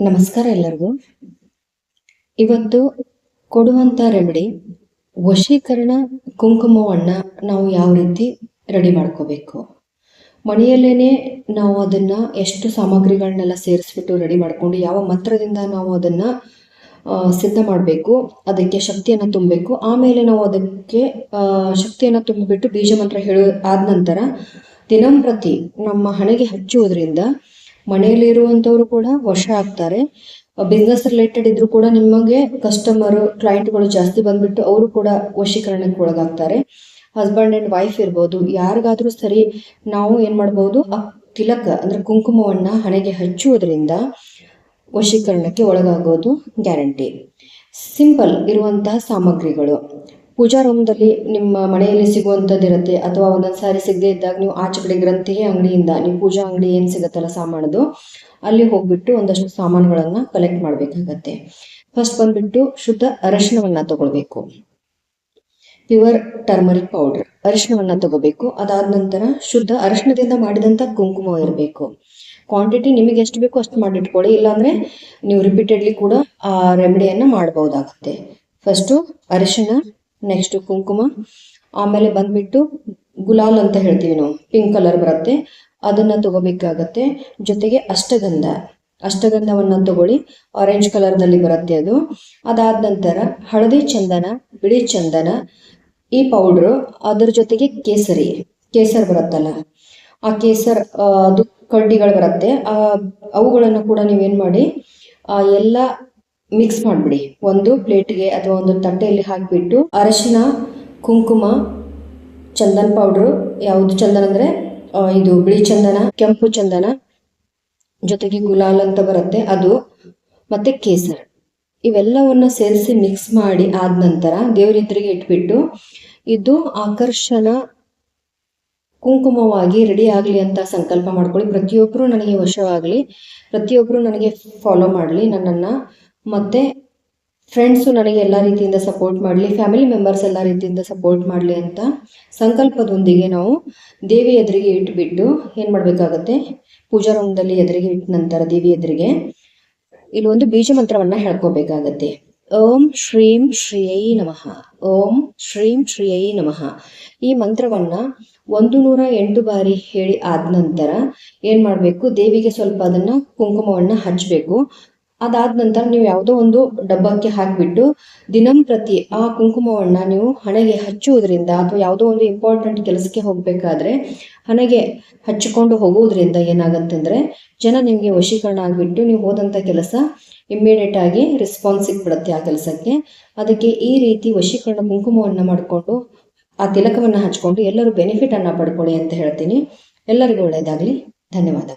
ನಮಸ್ಕಾರ ಎಲ್ಲರಿಗೂ. ಇವತ್ತು ಕೊಡುವಂತ ರೆಮಿಡಿ ವಶೀಕರಣ ಕುಂಕುಮವನ್ನ ನಾವು ಯಾವ ರೀತಿ ರೆಡಿ ಮಾಡ್ಕೋಬೇಕು? ಮನೆಯಲ್ಲೇನೆ ನಾವು ಅದನ್ನ ಎಷ್ಟು ಸಾಮಗ್ರಿಗಳನ್ನೆಲ್ಲ ಸೇರಿಸ್ಬಿಟ್ಟು ರೆಡಿ ಮಾಡ್ಕೊಂಡು ಯಾವ ಮಂತ್ರದಿಂದ ನಾವು ಅದನ್ನ ಸಿದ್ಧ ಮಾಡಬೇಕು, ಅದಕ್ಕೆ ಶಕ್ತಿಯನ್ನು ತುಂಬಬೇಕು, ಆಮೇಲೆ ನಾವು ಅದಕ್ಕೆ ಶಕ್ತಿಯನ್ನ ತುಂಬಿಬಿಟ್ಟು ಬೀಜ ಮಂತ್ರ ಹೇಳೋ ಆದ ನಂತರ ದಿನಂಪ್ರತಿ ನಮ್ಮ ಹಣೆಗೆ ಹಚ್ಚುವುದರಿಂದ ಮನೆಯಲ್ಲಿರುವಂಥವ್ರು ಕೂಡ ವಶ ಆಗ್ತಾರೆ. ಬಿಸ್ನೆಸ್ ರಿಲೇಟೆಡ್ ಇದ್ರು ಕೂಡ ನಿಮಗೆ ಕಸ್ಟಮರ್ ಕ್ಲೈಂಟ್ಗಳು ಜಾಸ್ತಿ ಬಂದ್ಬಿಟ್ಟು ಅವರು ಕೂಡ ವಶೀಕರಣಕ್ಕೆ ಒಳಗಾಗ್ತಾರೆ. ಹಸ್ಬೆಂಡ್ ಅಂಡ್ ವೈಫ್ ಇರ್ಬೋದು, ಯಾರಿಗಾದ್ರೂ ಸರಿ ನಾವು ಏನ್ ಮಾಡ್ಬೋದು ತಿಲಕ ಅಂದ್ರೆ ಕುಂಕುಮವನ್ನ ಹಣೆಗೆ ಹಚ್ಚುವುದರಿಂದ ವಶೀಕರಣಕ್ಕೆ ಒಳಗಾಗೋದು ಗ್ಯಾರಂಟಿ. ಸಿಂಪಲ್ ಇರುವಂತಹ ಸಾಮಗ್ರಿಗಳು. ಪೂಜಾ ರೂಮದಲ್ಲಿ ನಿಮ್ಮ ಮನೆಯಲ್ಲಿ ಸಿಗುವಂಥದ್ದು ಇರುತ್ತೆ ಅಥವಾ ಒಂದೊಂದು ಸಾರಿ ಸಿಗದೇ ಇದ್ದಾಗ ನೀವು ಆಚೆ ಕಡೆ ಗ್ರಂಥಿಗೆ ಅಂಗಡಿಯಿಂದ, ನೀವು ಪೂಜಾ ಅಂಗಡಿ ಏನು ಸಿಗುತ್ತಲ್ಲ ಸಾಮಾನದು, ಅಲ್ಲಿ ಹೋಗ್ಬಿಟ್ಟು ಒಂದಷ್ಟು ಸಾಮಾನುಗಳನ್ನ ಕಲೆಕ್ಟ್ ಮಾಡಬೇಕಾಗತ್ತೆ. ಫಸ್ಟ್ ಬಂದ್ಬಿಟ್ಟು ಶುದ್ಧ ಅರಶಿನವನ್ನ ತಗೊಳ್ಬೇಕು. ಪ್ಯೂರ್ ಟರ್ಮರಿಕ್ ಪೌಡರ್ ಅರಿಶಿನವನ್ನ ತಗೋಬೇಕು. ಅದಾದ ನಂತರ ಶುದ್ಧ ಅರಿಶಿನದಿಂದ ಮಾಡಿದಂತ ಕುಂಕುಮ ಇರಬೇಕು. ಕ್ವಾಂಟಿಟಿ ನಿಮಗೆ ಎಷ್ಟು ಬೇಕೋ ಅಷ್ಟು ಮಾಡಿಟ್ಕೊಳ್ಳಿ. ಇಲ್ಲಾಂದ್ರೆ ನೀವು ರಿಪೀಟೆಡ್ಲಿ ಕೂಡ ಆ ರೆಮಿಡಿಯನ್ನ ಮಾಡಬಹುದಾಗುತ್ತೆ ಫಸ್ಟು ಅರಿಶಿನ ನೆಕ್ಸ್ಟ್ ಕುಂಕುಮ. ಆಮೇಲೆ ಬಂದ್ಬಿಟ್ಟು ಗುಲಾಲ್ ಅಂತ ಹೇಳ್ತೀವಿ ನಾವು. ಪಿಂಕ್ ಕಲರ್ ಬರುತ್ತೆ. ಅದನ್ನ ತಗೋಬೇಕಾಗತ್ತೆ. ಜೊತೆಗೆ ಅಷ್ಟಗಂಧ. ಅಷ್ಟಗಂಧವನ್ನ ತಗೊಳ್ಳಿ. ಆರೆಂಜ್ ಕಲರ್ನಲ್ಲಿ ಬರುತ್ತೆ ಅದು. ಅದಾದ ನಂತರ ಹಳದಿ ಚಂದನ, ಬಿಳಿ ಚಂದನ, ಈ ಪೌಡ್ರು ಅದ್ರ ಜೊತೆಗೆ ಕೇಸರಿ. ಕೇಸರ್ ಬರುತ್ತಲ್ಲ. ಆ ಕೇಸರ್ ಅದು ಕಡ್ಡಿಗಳು ಬರುತ್ತೆ. ಅವುಗಳನ್ನು ಕೂಡ ನೀವೇನು ಮಾಡಿ, ಆ ಎಲ್ಲ ಮಿಕ್ಸ್ ಮಾಡಿಬಿಡಿ. ಒಂದು ಪ್ಲೇಟ್ಗೆ ಅಥವಾ ಒಂದು ತಟ್ಟೆಯಲ್ಲಿ ಹಾಕಿಬಿಟ್ಟು ಅರಶಿನ, ಕುಂಕುಮ, ಚಂದನ್ ಪೌಡ್ರು ಯಾವುದು ಚಂದನ ಅಂದರೆ ಇದು ಬಿಳಿ ಚಂದನ, ಕೆಂಪು ಚಂದನ, ಜೊತೆಗೆ ಗುಲಾಲ್ ಅಂತ ಬರುತ್ತೆ ಅದು, ಮತ್ತೆ ಕೇಸರ್. ಇವೆಲ್ಲವನ್ನ ಸೇರಿಸಿ ಮಿಕ್ಸ್ ಮಾಡಿ ಆದ ನಂತರ ದೇವರಿದ್ರಿಗೆ ಇಟ್ಬಿಟ್ಟು ಇದು ಆಕರ್ಷಣ, ಕುಂಕುಮವಾಗಿ ರೆಡಿ ಆಗಲಿ ಅಂತ ಸಂಕಲ್ಪ ಮಾಡ್ಕೊಳ್ಳಿ. ಪ್ರತಿಯೊಬ್ಬರು ನನಗೆ ವಶವಾಗಲಿ ಪ್ರತಿಯೊಬ್ಬರು ನನಗೆ ಫಾಲೋ ಮಾಡಲಿ. ನನ್ನನ್ನು ಮತ್ತೆ ಫ್ರೆಂಡ್ಸು ನನಗೆ ಎಲ್ಲ ರೀತಿಯಿಂದ ಸಪೋರ್ಟ್ ಮಾಡಲಿ ಫ್ಯಾಮಿಲಿ ಮೆಂಬರ್ಸ್ ಎಲ್ಲ ರೀತಿಯಿಂದ ಸಪೋರ್ಟ್ ಮಾಡಲಿ ಅಂತ ಸಂಕಲ್ಪದೊಂದಿಗೆ ನಾವು ದೇವಿ ಎದುರಿಗೆ ಇಟ್ಬಿಟ್ಟು ಏನು ಮಾಡಬೇಕಾಗತ್ತೆ? ಪೂಜಾ ರೂಮದಲ್ಲಿ ಎದುರಿಗೆ ಇಟ್ಟ ನಂತರ ದೇವಿ ಎದುರಿಗೆ ಇಲ್ಲಿ ಒಂದು ಬೀಜ ಮಂತ್ರವನ್ನ ಹೇಳ್ಕೋಬೇಕಾಗತ್ತೆ. ಓಂ ಶ್ರೀಂ ಶ್ರೀಯೈ ನಮಃ. ಓಂ ಶ್ರೀಂ ಶ್ರೀಯೈ ನಮಃ. ಈ ಮಂತ್ರವನ್ನ ಒಂದು ನೂರ ಎಂಟು ಬಾರಿ ಹೇಳಿ ಆದ ನಂತರ ಏನು ಮಾಡಬೇಕು? ದೇವಿಗೆ ಸ್ವಲ್ಪ ಅದನ್ನ ಕುಂಕುಮವನ್ನ ಹಚ್ಚಬೇಕು ಅದಾದ ನಂತರ ನೀವು ಯಾವುದೋ ಒಂದು ಡಬ್ಬಕ್ಕೆ ಹಾಕಿಬಿಟ್ಟು ದಿನಂಪ್ರತಿ ಆ ಕುಂಕುಮವನ್ನು ನೀವು ಹಣೆಗೆ ಹಚ್ಚುವುದರಿಂದ ಅಥವಾ ಯಾವುದೋ ಒಂದು ಇಂಪಾರ್ಟೆಂಟ್ ಕೆಲಸಕ್ಕೆ ಹೋಗಬೇಕಾದ್ರೆ ಹಣೆಗೆ ಹಚ್ಚಿಕೊಂಡು ಹೋಗುವುದರಿಂದ ಅಂದರೆ ಜನ ನಿಮಗೆ ವಶೀಕರಣ ಆಗಿಬಿಟ್ಟು ನೀವು ಹೋದಂಥ ಕೆಲಸ ಇಮ್ಮಿಡಿಯೇಟ್ ಆಗಿ ರೆಸ್ಪಾನ್ಸ್ ಸಿಕ್ಬಿಡುತ್ತೆ ಆ ಕೆಲಸಕ್ಕೆ. ಅದಕ್ಕೆ ಈ ರೀತಿ ವಶೀಕರಣ ಕುಂಕುಮವನ್ನು ಮಾಡಿಕೊಂಡು ಆ ತಿಲಕವನ್ನು ಹಚ್ಕೊಂಡು ಎಲ್ಲರೂ ಬೆನಿಫಿಟ್ ಅನ್ನ ಪಡ್ಕೊಳ್ಳಿ ಅಂತ ಹೇಳ್ತೀನಿ. ಎಲ್ಲರಿಗೂ ಒಳ್ಳೆಯದಾಗಲಿ. ಧನ್ಯವಾದ